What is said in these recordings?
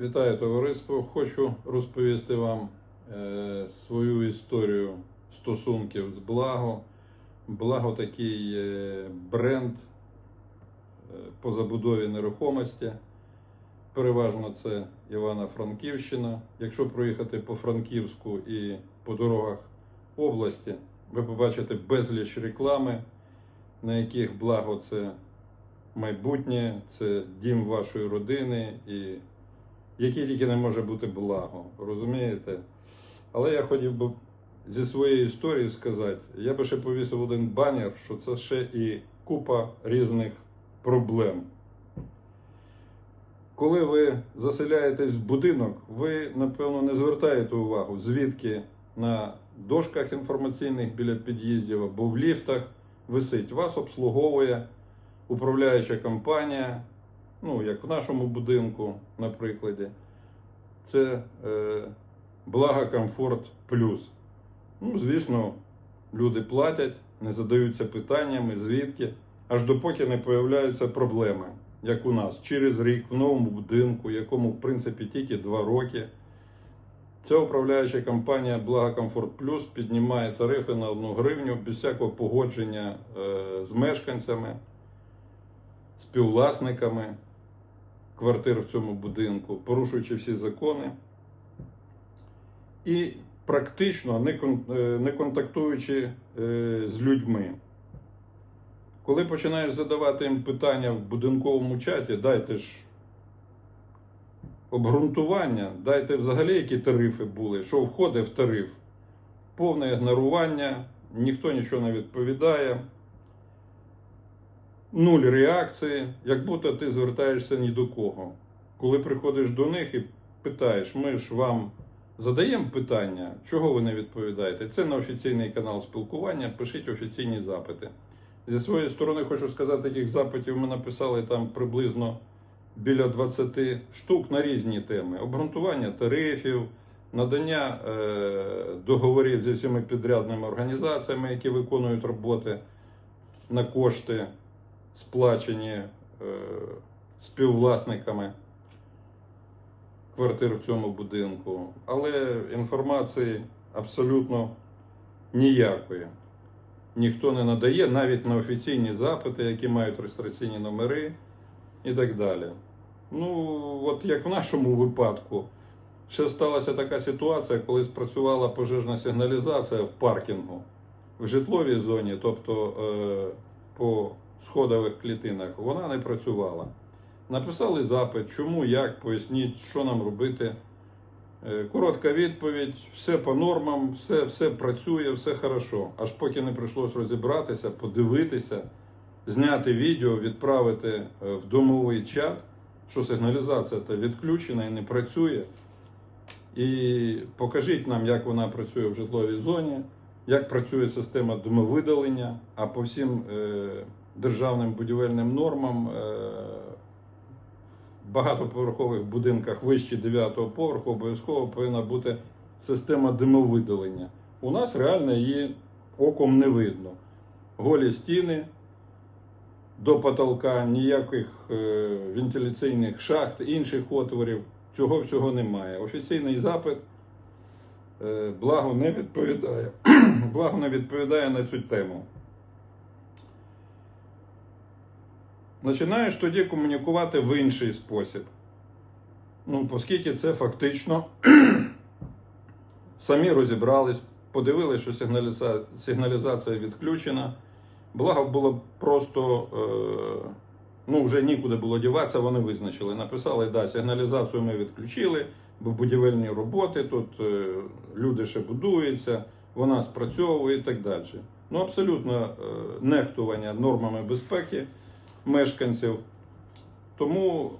Вітаю товариство. Хочу розповісти вам е, свою історію стосунків з Благо. Благо такий е, бренд е, по забудові нерухомості. Переважно це Івано-Франківщина. Якщо проїхати по Франківську і по дорогах області, ви побачите безліч реклами, на яких благо це майбутнє, це дім вашої родини і яке тільки не може бути благо, розумієте? Але я хотів би зі своєї історії сказати, я би ще повісив один банер, що це ще і купа різних проблем. Коли ви заселяєтесь в будинок, ви, напевно, не звертаєте увагу, звідки на дошках інформаційних біля під'їздів або в ліфтах висить. Вас обслуговує управляюча компанія, ну, як в нашому будинку, на прикладі, це е, Благо Комфорт Плюс. Ну, звісно, люди платять, не задаються питаннями, звідки, аж допоки не появляються проблеми, як у нас, через рік в новому будинку, якому, в принципі, тільки 2 роки. Ця управляюча компанія Благо Комфорт Плюс піднімає тарифи на 1 гривню без всякого погодження е, з мешканцями, співвласниками квартир в цьому будинку, порушуючи всі закони і практично не, е, контактуючи е, з людьми. Коли починаєш задавати їм питання в будинковому чаті, дайте ж обґрунтування, дайте взагалі, які тарифи були, що входить в тариф. Повне ігнорування, ніхто нічого не відповідає. Нуль реакції, як будто ти звертаєшся ні до кого. Коли приходиш до них і питаєш, ми ж вам задаємо питання, чого ви не відповідаєте? Це на офіційний канал спілкування, пишіть офіційні запити. Зі своєї сторони хочу сказати, таких запитів ми написали там приблизно біля 20 штук на різні теми: обґрунтування тарифів, надання е, договорів зі всіми підрядними організаціями, які виконують роботи на кошти, сплачені е, співвласниками квартир в цьому будинку. Але інформації абсолютно ніякої. Ніхто не надає навіть на офіційні запити, які мають реєстраційні номери і так далі. Ну, от як в нашому випадку, ще сталася така ситуація, коли спрацювала пожежна сигналізація в паркінгу в житловій зоні, тобто е, по сходових клітинах, вона не працювала. Написали запит, чому, як, поясніть, що нам робити. Е, Коротка відповідь: все по нормам, все, все працює, все хорошо. Аж поки не прийшлось розібратися, подивитися, зняти відео, відправити е, в домовий чат, що сигналізація та відключена і не працює. І покажіть нам, як вона працює в житловій зоні, як працює система домовидалення, а по всім е, державним будівельним нормам. Е, в багатоповерхових будинках вище 9 поверху обов'язково повинна бути система димовидалення. У нас реально її оком не видно. Голі стіни до потолка, ніяких е, вентиляційних шахт, інших отворів. Цього всього немає. Офіційний запит е, благо не відповідає. благо не відповідає на цю тему. Починаєш тоді комунікувати в інший спосіб. Ну, оскільки це фактично самі розібрались, подивилися, що сигналіза... сигналізація відключена. Благо було просто, е... ну, вже нікуди було діватися, вони визначили. Написали, да, сигналізацію ми відключили, бо будівельні роботи, тут е... люди ще будуються, вона спрацьовує і так далі. Ну, абсолютно е... нехтування нормами безпеки мешканців. Тому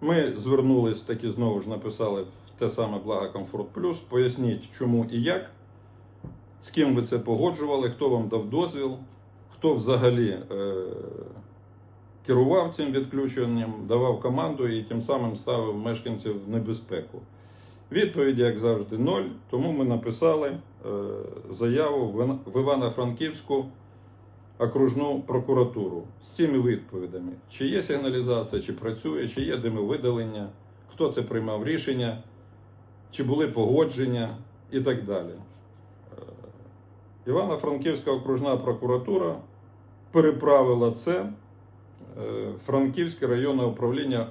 ми звернулись таки знову ж написали в те саме Благо Комфорт Плюс. Поясніть, чому і як, з ким ви це погоджували, хто вам дав дозвіл, хто взагалі е- керував цим відключенням, давав команду і тим самим ставив мешканців в небезпеку. Відповіді, як завжди, ноль. Тому ми написали е- заяву в в Івано-Франківську окружну прокуратуру з цими відповідями, чи є сигналізація, чи працює, чи є димовидалення, хто це приймав рішення, чи були погодження і так далі. Е, Івано-Франківська окружна прокуратура переправила це е, Франківське районне управління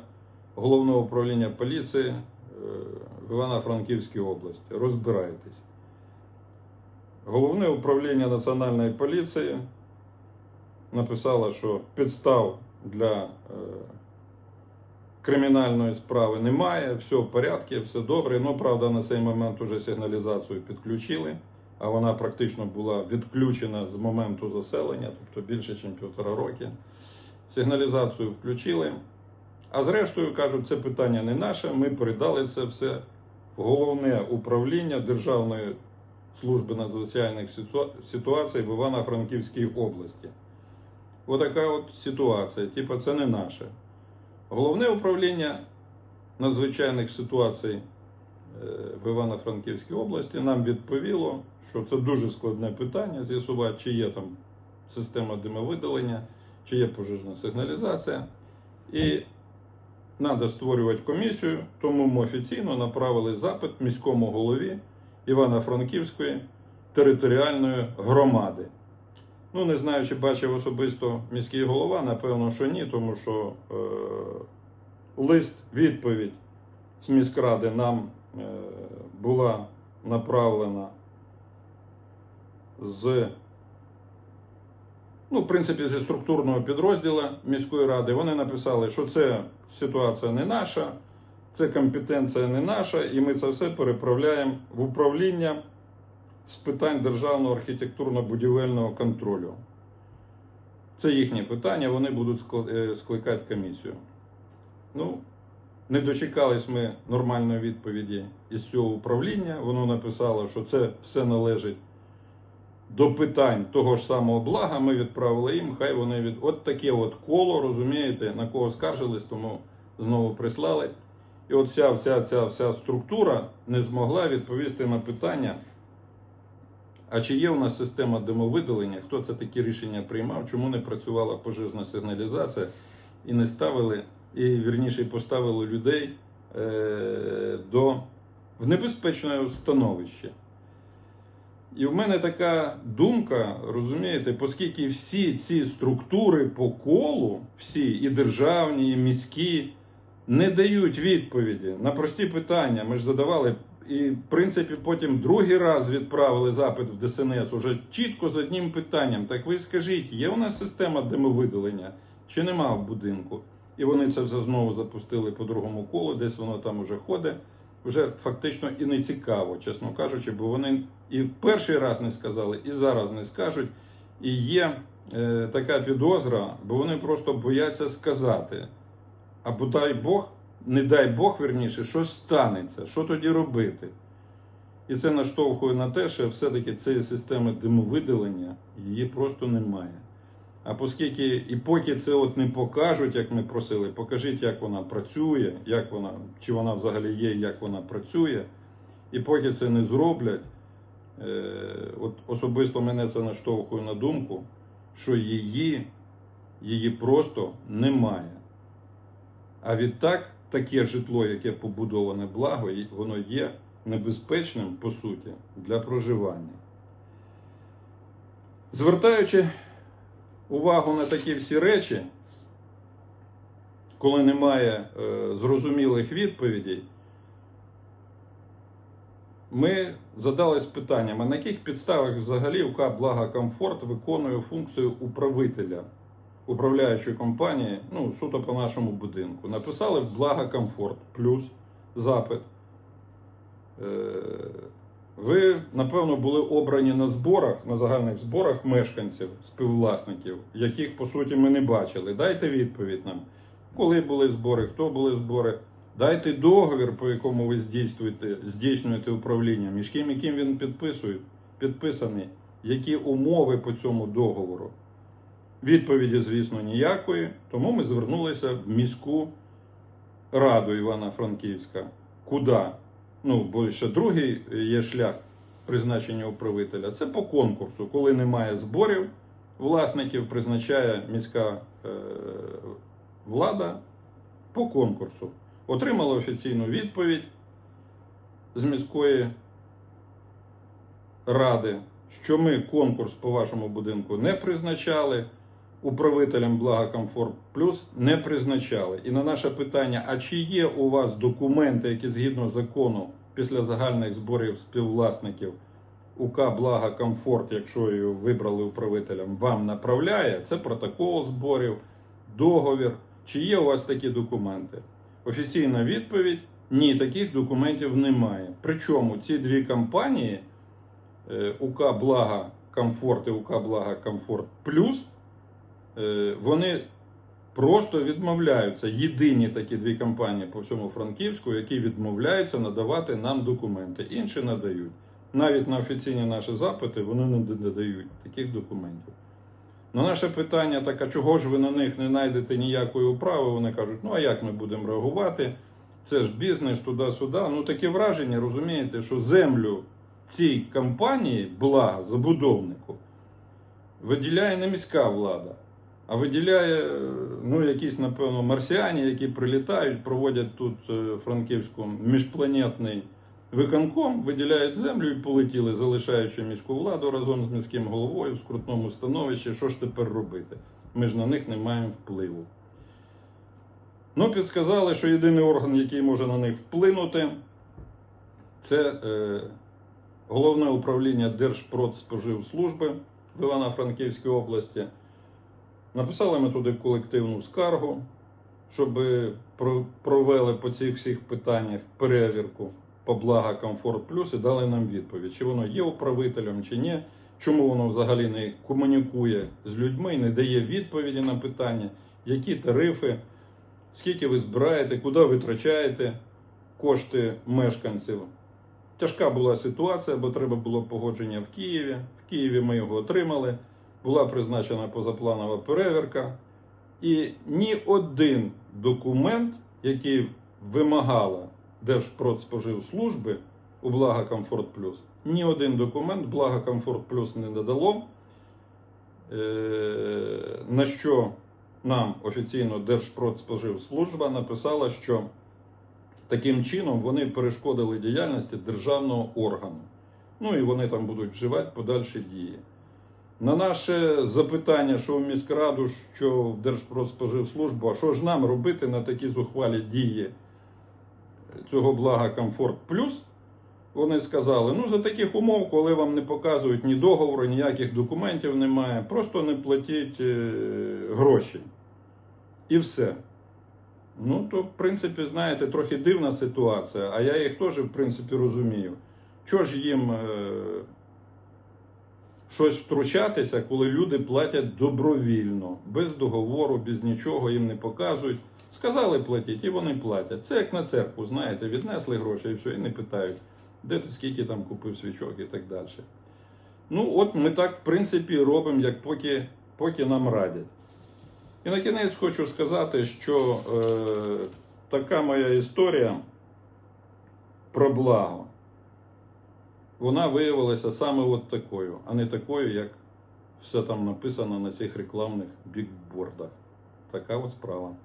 головного управління поліції е, в Івано-Франківській області. Розбирайтесь. Головне управління Національної поліції написало, що підстав для е, кримінальної справи немає, все в порядку, все добре. Ну, правда, на цей момент уже сигналізацію підключили, а вона практично була відключена з моменту заселення, тобто більше, ніж півтора роки. Сигналізацію включили. А зрештою кажуть, це питання не наше. Ми передали це все в головне управління Державної служби надзвичайних ситуацій в Івано-Франківській області. Отака от ситуація. Типа, це не наше. Головне управління надзвичайних ситуацій е, в Івано-Франківській області нам відповіло, що це дуже складне питання з'ясувати, чи є там система димовидалення, чи є пожежна сигналізація. І треба створювати комісію, тому ми офіційно направили запит міському голові Івано-Франківської територіальної громади. Ну, не знаю, чи бачив особисто міський голова, напевно, що ні, тому що е, лист, відповідь з міськради нам е, була направлена з, ну, в принципі, зі структурного підрозділу міської ради. Вони написали, що це ситуація не наша, це компетенція не наша, і ми це все переправляємо в управління з питань державного архітектурно-будівельного контролю. Це їхнє питання, вони будуть е, скликати комісію. Ну, не дочекались ми нормальної відповіді із цього управління. Воно написало, що це все належить до питань того ж самого блага. Ми відправили їм, хай вони від. От таке от коло, розумієте, на кого скаржились, тому знову прислали. І от вся, вся ця вся структура не змогла відповісти на питання. А чи є у нас система димовидалення? Хто це такі рішення приймав? Чому не працювала пожежна сигналізація і не ставили, і вірніше поставили людей е, до в небезпечне становище? І в мене така думка, розумієте, оскільки всі ці структури по колу, всі і державні, і міські, не дають відповіді на прості питання. Ми ж задавали і, в принципі, потім другий раз відправили запит в ДСНС уже чітко з одним питанням. Так ви скажіть, є у нас система димовидалення чи нема в будинку? І вони це все знову запустили по другому колу, десь воно там уже ходить. Вже фактично і не цікаво, чесно кажучи, бо вони і в перший раз не сказали, і зараз не скажуть. І є е, така підозра, бо вони просто бояться сказати. Або дай Бог, не дай Бог, верніше, щось станеться, що тоді робити? І це наштовхує на те, що все-таки цієї системи димовидалення її просто немає. А оскільки і поки це от не покажуть, як ми просили, покажіть, як вона працює, як вона, чи вона взагалі є, як вона працює. І поки це не зроблять, е, от особисто мене це наштовхує на думку, що її, її просто немає. А відтак таке житло, яке побудоване благо, воно є небезпечним, по суті, для проживання. Звертаючи увагу на такі всі речі, коли немає е, зрозумілих відповідей, ми задались питанням, на яких підставах взагалі УК Благокомфорт виконує функцію управителя управляючої компанії, ну, суто по нашому будинку. Написали в Благокомфорт плюс запит. Е, Ви, напевно, були обрані на зборах, на загальних зборах мешканців, співвласників, яких, по суті, ми не бачили. Дайте відповідь нам, коли були збори, хто були збори. Дайте договір, по якому ви здійснюєте, здійснюєте управління, між ким і ким він підписує, підписаний, які умови по цьому договору. Відповіді, звісно, ніякої, тому ми звернулися в міську раду Івано-Франківська. Куди? Ну, бо ще другий є шлях призначення управителя. Це по конкурсу. Коли немає зборів, власників призначає міська е, влада по конкурсу. Отримали офіційну відповідь з міської ради, що ми конкурс по вашому будинку не призначали, управителям Блага Комфорт Плюс не призначали. І на наше питання: а чи є у вас документи, які згідно закону після загальних зборів співвласників УК Блага Комфорт, якщо її вибрали управителем, вам направляє? Це протокол зборів, договір. Чи є у вас такі документи? Офіційна відповідь: ні, таких документів немає. Причому ці дві компанії е, УК Блага Комфорт і УК Блага Комфорт Плюс, вони просто відмовляються. Єдині такі дві компанії по всьому Франківську, які відмовляються надавати нам документи. Інші надають. Навіть на офіційні наші запити вони не надають таких документів. На наше питання, так а чого ж ви на них не знайдете ніякої управи? Вони кажуть, ну а як ми будемо реагувати? Це ж бізнес туди-сюди. Ну таке враження, розумієте, що землю цій компанії, блага, забудовнику, виділяє не міська влада, а виділяє е, ну, якісь, напевно, марсіані, які прилітають, проводять тут е, франківську міжпланетний виконком, виділяють землю і полетіли, залишаючи міську владу разом з міським головою в скрутному становищі. Що ж тепер робити? Ми ж на них не маємо впливу. Ну, підсказали, що єдиний орган, який може на них вплинути, це е, головне управління Держпродспоживслужби в Івано-Франківській області. Написали ми туди колективну скаргу, щоб провели по цих всіх питаннях перевірку по блага Комфорт Плюс і дали нам відповідь, чи воно є управителем, чи ні, чому воно взагалі не комунікує з людьми, не дає відповіді на питання, які тарифи, скільки ви збираєте, куди витрачаєте кошти мешканців. Тяжка була ситуація, бо треба було погодження в Києві. В Києві ми його отримали. Була призначена позапланова перевірка. І ні один документ, який вимагала Держпродспоживслужби у Блага Комфорт Плюс, ні один документ Блага Комфорт Плюс не надало. Е, На що нам офіційно Держпродспоживслужба написала, що таким чином вони перешкодили діяльності державного органу. Ну і вони там будуть вживати подальші дії. На наше запитання, що в міськраду, що в Держпродспоживслужбу, а що ж нам робити на такі зухвалі дії цього блага Комфорт Плюс, вони сказали: ну за таких умов, коли вам не показують ні договору, ніяких документів немає, просто не платіть е, гроші. І все. Ну, то, в принципі, знаєте, трохи дивна ситуація, а я їх теж, в принципі, розумію. Чого ж їм е, щось втручатися, коли люди платять добровільно, без договору, без нічого, їм не показують. Сказали платіть, і вони платять. Це як на церкву, знаєте, віднесли гроші і все, і не питають, де ти скільки там купив свічок і так далі. Ну, от ми так, в принципі, робимо, як поки, поки нам радять. І на кінець хочу сказати, що е, така моя історія про благо, вона виявилася саме от такою, а не такою, як все там написано на цих рекламних бікбордах. Така от справа.